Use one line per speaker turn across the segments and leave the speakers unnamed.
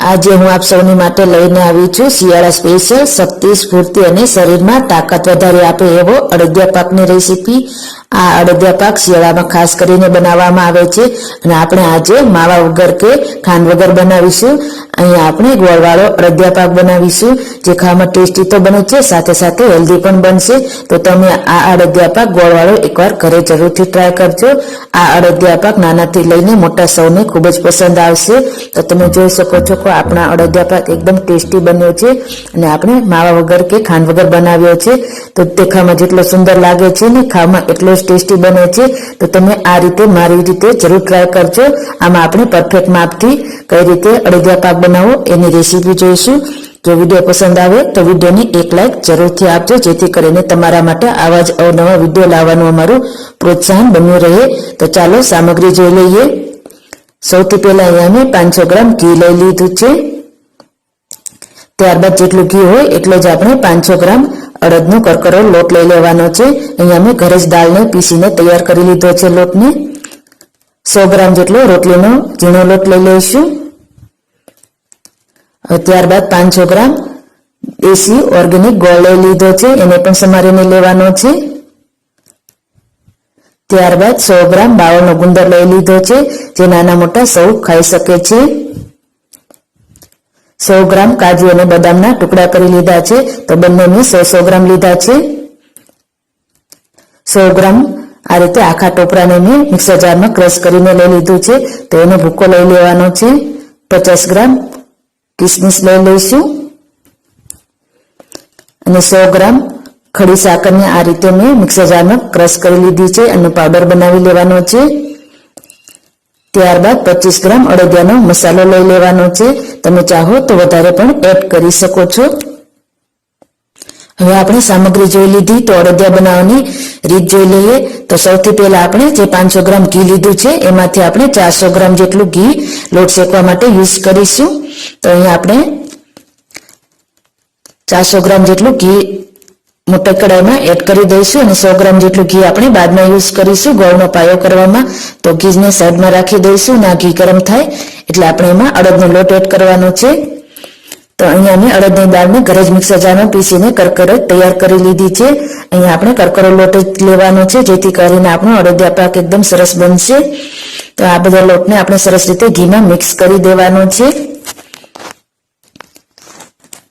આજે હું આપ સૌની માટે લઈને આવી છું શિયાળા સ્પેશિયલ શક્તિ, સ્ફૂર્તિ અને શરીરમાં તાકાત વધારે આપે એવો અડદિયા પાકની રેસીપી આ અડદિયા પાક શિયાળામાં ખાસ કરીને બનાવવામાં આવે છે અને આપણે આજે માવા વગર કે ખાંડ વગર બનાવીશું. અહીંયા આપણે ગોળવાળો અડદિયા પાક બનાવીશું, જે ખાવામાં ટેસ્ટી તો બને છે, સાથે સાથે હેલ્ધી પણ બનશે. તો તમે આ અડદિયા પાક ગોળવાળો એકવાર ઘરે જરૂરથી ટ્રાય કરજો. આ અડદિયા પાક નાનાથી લઈને મોટા સૌને ખૂબ જ પસંદ આવશે. તો તમે જોઈ શકો છો કે આપણા અડદિયા પાક એકદમ ટેસ્ટી બન્યો છે અને આપણે માવા વગર કે ખાંડ વગર બનાવ્યો છે. તો દેખાવામાં જેટલો સુંદર લાગે છે ને ખાવામાં એટલો જ ટેસ્ટી બને છે. તો તમે આ રીતે મારી રીતે જરૂર ટ્રાય કરજો. આમાં આપણે પરફેક્ટ માપથી કઈ રીતે અડદિયા પાક બનાવવો એની રેસીપી જોઈશું. જો વીડિયો પસંદ આવે તો વિડીયોની એક લાઇક જરૂરથી આપજો, જેથી કરીને તમારા માટે આવા જ અવનવા વીડિયો લાવવાનું અમારું પ્રોત્સાહન બન્યું રહે. તો ચાલો સામગ્રી જોઈ લઈએ. સૌથી પહેલા અહીંયા મેં પાંચસો ગ્રામ ઘી લઈ લીધું છે. ત્યારબાદ જેટલું ઘી હોય એટલો જ આપણે પાંચસો ગ્રામ અડદનો કરકરો લોટ લઈ લેવાનો છે. અહીંયા મેં ઘરે જ દાળને પીસીને તૈયાર કરી લીધો છે લોટને. સો ગ્રામ જેટલો રોટલીનો ઝીણો લોટ લઈ લઈશું. ત્યારબાદ પાંચસો ગ્રામ દેશી ઓર્ગેનિક ગોળ લઈ લીધો છે. એને પણ સમારીને લેવાનો છે. ત્યારબાદ સો ગ્રામ બાવળનો ગુંદર લઈ લીધો છે. જે નાના મોટા સૌ ખાઈ શકે છે. સો ગ્રામ કાજુ અને બદામના ટુકડા કરી લીધા છે. તો બંને મેં સો સો ગ્રામ લીધા છે. સો ગ્રામ આ રીતે આખા ટોપરાને મેં મિક્સર જારમાં ક્રશ કરીને લઈ લીધું છે. તો એનો ભૂકો લઈ લેવાનો છે. પચાસ ગ્રામ કિસમિસ લઈ લઈશું. અને સો ગ્રામ ખડી સાકરને આ રીતે મેં મિક્સર જારમાં ક્રશ કરી લીધી છે અને પાવડર બનાવી લેવાનો છે. ત્યારબાદ પચીસ ગ્રામ અડદિયાનો મસાલો લઈ લેવાનો છે. તમે ચાહો તો વધારે પણ એડ કરી શકો છો. હવે આપણે સામગ્રી જોઈ લીધી તો અડદિયા બનાવવાની રીત જોઈ લઈએ. તો સૌથી પહેલા આપણે જે પાંચસો ગ્રામ ઘી લીધું છે, એમાંથી આપણે ચારસો ગ્રામ જેટલું ઘી લોટ શેકવા માટે યુઝ કરીશું. તો અહીંયા આપણે ચારસો ગ્રામ જેટલું ઘી મોટા કડાઈમાં એડ કરી દઈશું અને સો ગ્રામ જેટલું ઘી આપણે બાદમાં યુઝ કરીશું. ગોળનો પાયો કરવામાં તો ઘીને સાઈડમાં રાખી દઈશું. ના ઘી ગરમ થાય એટલે આપણે એમાં અડદનો લોટ એડ કરવાનો છે. તો અહીંયા મેં અડદની દાળને ઘરે જ મિક્સર જારમાં પીસીને કરકરો તૈયાર કરી લીધી છે. અહીંયા આપણે કરકરો લોટ જ લેવાનો છે, જેથી કરીને આપણો અડદિયા પાક એકદમ સરસ બનશે. તો આ બધા લોટને આપણે સરસ રીતે ઘીમાં મિક્સ કરી દેવાનો છે.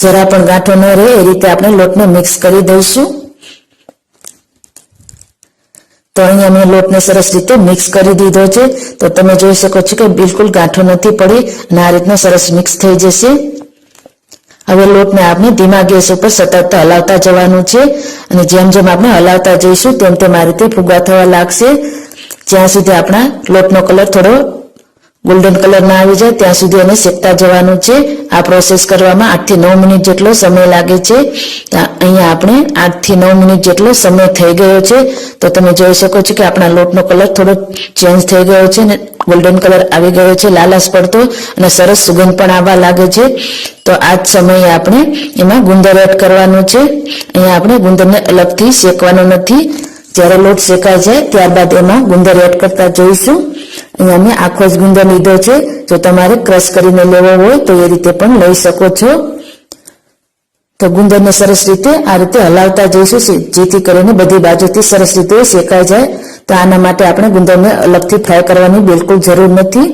જરા પણ ગાંઠો ન રહે, એ રીતે આપણે લોટને મિક્સ કરી દઈશું. તો અહીંયા મેં લોટને સરસ રીતે મિક્સ કરી દીધો છે. તો તમે જોઈ શકો છો કે બિલકુલ ગાંઠો નથી પડી અને આ રીતનો સરસ મિક્સ થઈ જશે. હવે લોટને આપણે ધીમા ગેસ ઉપર સતત હલાવતા જવાનું છે. અને જેમ જેમ આપણે હલાવતા જઈશું, તેમ તેમ આ રીતે ફુગા થવા લાગશે. જ્યાં સુધી આપણા લોટનો કલર થોડો ગોલ્ડન કલર ના આવી જાય, ત્યાં સુધી એને શેકતા જવાનું છે. આ પ્રોસેસ કરવામાં આઠથી નવ મિનિટ જેટલો સમય લાગે છે. અહીંયા આપણે આઠથી નવ મિનિટ જેટલો સમય થઈ ગયો છે. તો તમે જોઈ શકો છો કે આપણા લોટનો કલર થોડો ચેન્જ થઈ ગયો છે ને ગોલ્ડન કલર આવી ગયો છે લાલાશ પડતો અને સરસ સુગંધ પણ આવવા લાગે છે. તો આ જ સમયે આપણે એમાં ગુંદર એડ કરવાનું છે. અહીંયા આપણે ગુંદરને અલગથી શેકવાનો નથી. જ્યારે લોટ શેકાય જાય, ત્યારબાદ એમાં ગુંદર એડ કરતા જોઈશું. અહીંયા મેં આખો જ ગુંદર લીધો છે. જો તમારે ક્રશ કરીને લેવો હોય તો એ રીતે પણ લઈ શકો છો. તો ગુંદરને સરસ રીતે આ રીતે હલાવતા જઈશું. જેથી કરીને બધી બાજુથી સરસ રીતે શેકાઈ જાય. તો આના માટે આપણે ગુંદરને અલગથી ફ્રાય કરવાની બિલકુલ જરૂર નથી.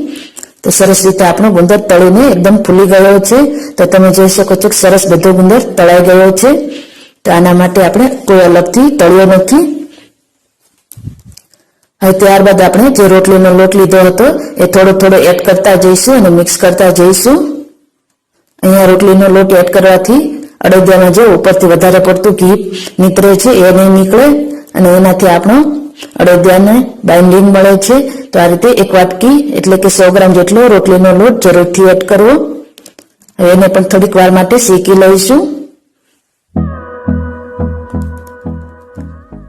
તો સરસ રીતે આપણો ગુંદર તળીને એકદમ ફૂલી ગયો છે. તો તમે જોઈ શકો છો કે સરસ બધો ગુંદર તળાઈ ગયો છે. તો આના માટે આપણે કોઈ અલગથી તળ્યો નથી. ત્યારબાદ આપણે જે રોટલીનો લોટ લીધો હતો, એ થોડો થોડો એડ કરતા જઈશું અને મિક્સ કરતા જઈશું. અહીંયા રોટલીનો લોટ એડ કરવાથી અડદિયામાં જે ઉપરથી વધારે પડતું ઘી નીતરે છે, એ નહીં નીકળે અને એનાથી આપણો અડદિયાને બાઇન્ડિંગ મળે છે. તો આ રીતે એક વાટકી એટલે કે સો ગ્રામ જેટલો રોટલીનો લોટ જરૂરથી એડ કરવો. હવે એને પણ થોડીક વાર માટે શેકી લઈશું.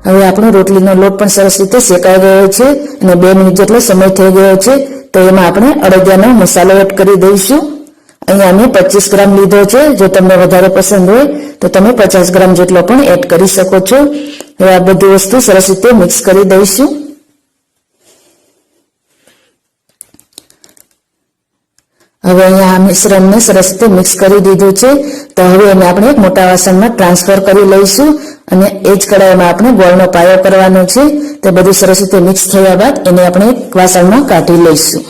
હવે આપણો રોટલીનો લોટ પણ સરસ રીતે શેકાઈ ગયો છે અને બે મિનિટ જેટલો સમય થઈ ગયો છે, તો એમાં આપણે અડદિયાનો મસાલો એડ કરી દઈશું. અહીંયા મેં પચીસ ગ્રામ લીધો છે, જો તમને વધારે પસંદ હોય, તો તમે પચાસ ગ્રામ જેટલો પણ એડ કરી શકો છો. હવે આ બધી વસ્તુ સરસ રીતે મિક્સ કરી દઈશું. હવે અહીંયા આ મિશ્રણને સરસ રીતે મિક્સ કરી દીધું છે. તો હવે એને આપણે એક મોટા વાસણમાં ટ્રાન્સફર કરી લઈશું અને એ જ કડાઈમાં આપણે ગોળનો પાયો કરવાનો છે. તે બધું સરસ રીતે મિક્સ થયા બાદ એને આપણે એક વાસણમાં કાઢી લઈશું.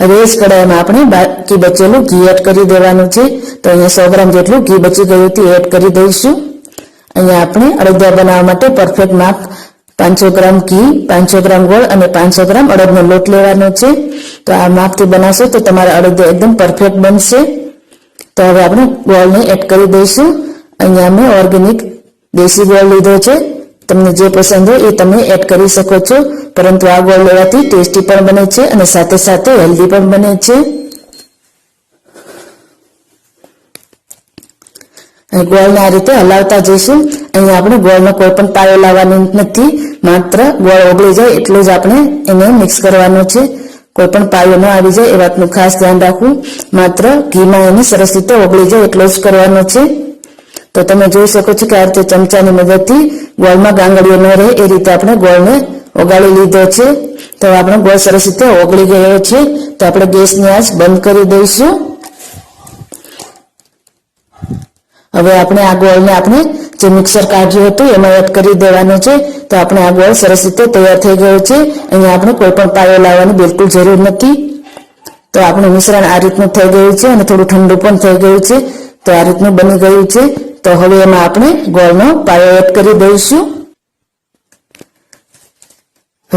હવે એ જ કડાઈમાં આપણે બાકી બચેલું ઘી એડ કરી દેવાનું છે. તો અહીંયા સો ગ્રામ જેટલું ઘી બચી ગયું હતું એડ કરી દઈશું. અહીંયા આપણે અડદિયા બનાવવા માટે પરફેક્ટ માપ પાંચસો ગ્રામ ઘી, પાંચસો ગ્રામ ગોળ અને પાંચસો ગ્રામ અડદનો લોટ લેવાનો છે. તો આ માપથી બનાવશો તો તમારા અડદો એકદમ પરફેક્ટ બનશે. તો હવે આપણે ગોળને એડ કરી દઈશું. અહીંયા મેં ઓર્ગેનિક દેશી ગોળ લીધો છે. તમને જે પસંદ હોય એ તમે એડ કરી શકો છો. પરંતુ આ ગોળ લેવાથી ટેસ્ટી પણ બને છે અને સાથે સાથે હેલ્ધી પણ બને છે. ગોળને આ રીતે હલાવતા જઈશું. અહીંયા આપણે ગોળનો કોઈ પણ પાયો લાવવાનો નથી. માત્ર ગોળ ઓગળી જાય એટલું જ આપણે એને મિક્સ કરવાનું છે. કોઈ પણ પાયો ન આવી જાય એ વાતનું ખાસ ધ્યાન રાખવું. માત્ર ઘીમાં એને સરસ રીતે ઓગળી જાય એટલો જ કરવાનો છે. તો તમે જોઈ શકો છો કે આ રીતે ચમચાની મદદથી ગોળમાં ગાંગડીઓ ન રહે એ રીતે આપણે ગોળને ઓગાળી લીધો છે. તો આપણો ગોળ સરસ રીતે ઓગળી ગયો છે. તો આપણે ગેસની આંચ બંધ કરી દઈશું. હવે આપણે આ ગોળને આપણે જે મિક્સર કાઢ્યું હતું, એમાં એડ કરી દેવાનું છે. તો આપણે આ ગોળ સરસ રીતે તૈયાર થઈ ગયો છે. અહીંયા આપણે કોઈ પણ પાયો લાવવાની બિલકુલ જરૂર નથી. તો આપણું મિશ્રણ આ રીતનું થઈ ગયું છે અને થોડું ઠંડુ પણ થઈ ગયું છે. તો આ રીતનું બની ગયું છે. તો હવે એમાં આપણે ગોળનો પાયો એડ કરી દઈશું.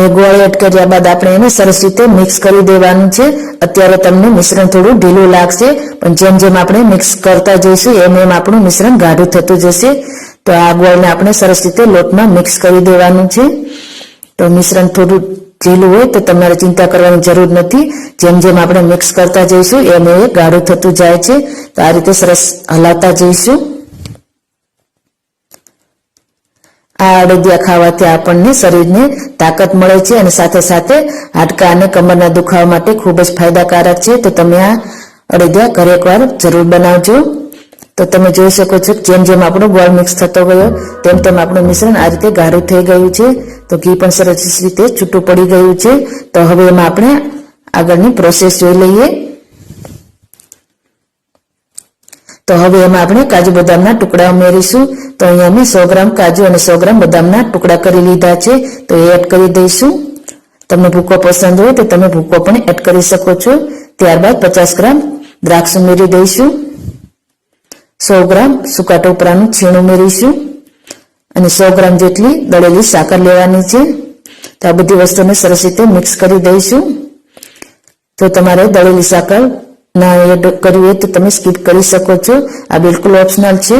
ગોળ એડ કર્યા બાદ આપણે એને સરસ રીતે મિક્સ કરી દેવાનું છે. અત્યારે તમને મિશ્રણ થોડું ઢીલું લાગશે, પણ જેમ જેમ આપણે મિક્સ કરતા જઈશું, એમ એમ આપણું મિશ્રણ ગાઢું થતું જશે. તો આ ગોળને આપણે સરસ રીતે લોટમાં મિક્સ કરી દેવાનું છે. તો મિશ્રણ થોડું ઢીલું હોય તો તમારે ચિંતા કરવાની જરૂર નથી. જેમ જેમ આપણે મિક્સ કરતા જઈશું એમ એ ગાઢું થતું જાય છે. તો આ રીતે સરસ હલાવતા જઈશું. આ અડદિયા ખાવાથી આપણને શરીરને તાકાત મળે છે અને સાથે સાથે હાડકા અને કમરના દુખાવા માટે ખૂબ જ ફાયદાકારક છે. તો તમે આ અડદિયા ઘરે એકવાર જરૂર બનાવજો. તો તમે જોઈ શકો છો જેમ જેમ આપણો ગોળ મિક્સ થતો ગયો, તેમ તેમ આપણું મિશ્રણ આ રીતે ગાઢું થઈ ગયું છે. તો ઘી પણ સરસ રીતે છૂટું પડી ગયું છે. તો હવે એમાં આપણે આગળની પ્રોસેસ જોઈ લઈએ. તો હવે એમાં આપણે કાજુ બદામના ટુકડા ઉમેરીશું. તો અહીંયા મેં સો ગ્રામ કાજુ અને સો ગ્રામ બદામના ટુકડા કરી લીધા છે. તો એ એડ કરી દઈશું. તમને ભૂકો પસંદ હોય તો તમે ભૂકો પણ એડ કરી શકો છો. ત્યારબાદ પચાસ ગ્રામ દ્રાક્ષ ઉમેરી દઈશું. સો ગ્રામ સૂકા ટોપરાનું છીણ ઉમેરીશું. અને સો ગ્રામ જેટલી દળેલી સાકર લેવાની છે. તો આ બધી વસ્તુને સરસ રીતે મિક્સ કરી દઈશું. તો તમારે દળેલી સાકર ના એડ કરવી હોય તો તમે સ્કીપ કરી શકો છો. આ બિલકુલ ઓપ્શનલ છે.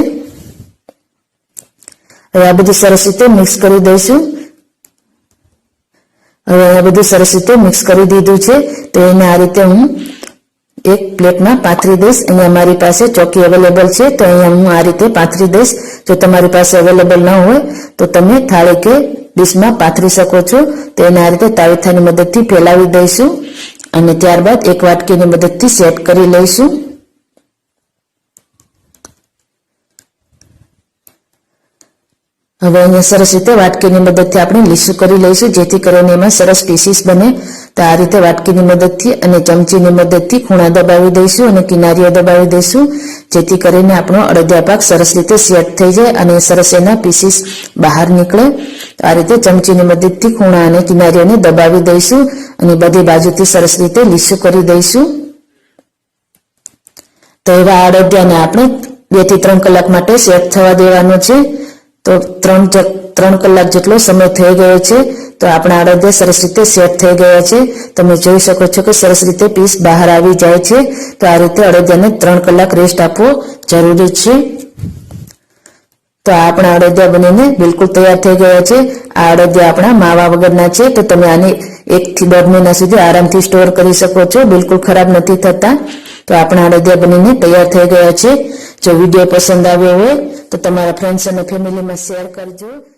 હવે આ બધું સરસ રીતે મિક્સ કરી દઈશું. હવે આ બધું સરસ રીતે મિક્સ કરી દીધું છે. તો એને આ રીતે હું એક પ્લેટમાં પાથરી દઈશ. અહીંયા મારી પાસે ચોકી અવેલેબલ છે, તો અહીંયા હું આ રીતે પાથરી દઈશ. જો તમારી પાસે અવેલેબલ ન હોય, તો તમે થાળી કે ડીશમાં પાથરી શકો છો. તો એને આ રીતે તાવીથાની મદદથી ફેલાવી દઈશું. અને ત્યારબાદ એક વાટકીની મદદથી સેટ કરી લઈશું. હવે અહીંયા સરસ રીતે વાટકીની મદદથી આપણે લીસું કરી લઈશું, જેથી કરીને એમાં સરસ પીસીસ બને. તો આ રીતે વાટકીની મદદથી અને ચમચીની મદદથી ખૂણા દબાવી દઈશું અને કિનારીઓ દબાવી દઈશું, જેથી કરીને આપણો અડદિયા પાક સરસ રીતે સેટ થઈ જાય અને સરસ એના પીસીસ બહાર નીકળે. આ રીતે ચમચીની મદદથી ખૂણા અને કિનારીઓને દબાવી દઈશું અને બધી બાજુથી સરસ રીતે લીસું કરી દઈશું. તો એવા અડદિયાને આપણે બેથી ત્રણ કલાક માટે સેટ થવા દેવાનો છે. તો ત્રણ ત્રણ કલાક જેટલો સમય થઈ ગયો છે. તો આપણા અડદિયા સરસ રીતે સેટ થઈ ગયા છે. તમે જોઈ શકો છો કે સરસ રીતે પીસ બહાર આવી જાય છે. તો આ રીતે અડદિયાને ત્રણ કલાક રેસ્ટ આપવો જરૂરી છે. તો આપણા અડદિયા બનીને બિલકુલ તૈયાર થઈ ગયા છે. આ અડદિયા આપણા માવા વગરના છે. તો તમે આને એક થી દોઢ મહિના સુધી આરામથી સ્ટોર કરી શકો છો. બિલકુલ ખરાબ નથી થતા. તો આપણા અડદિયા બનીને તૈયાર થઈ ગયા છે. જો વીડિયો પસંદ આવ્યો હોય, તો તમારા ફ્રેન્ડ્સ અને ફેમિલીમાં શેર કરજો.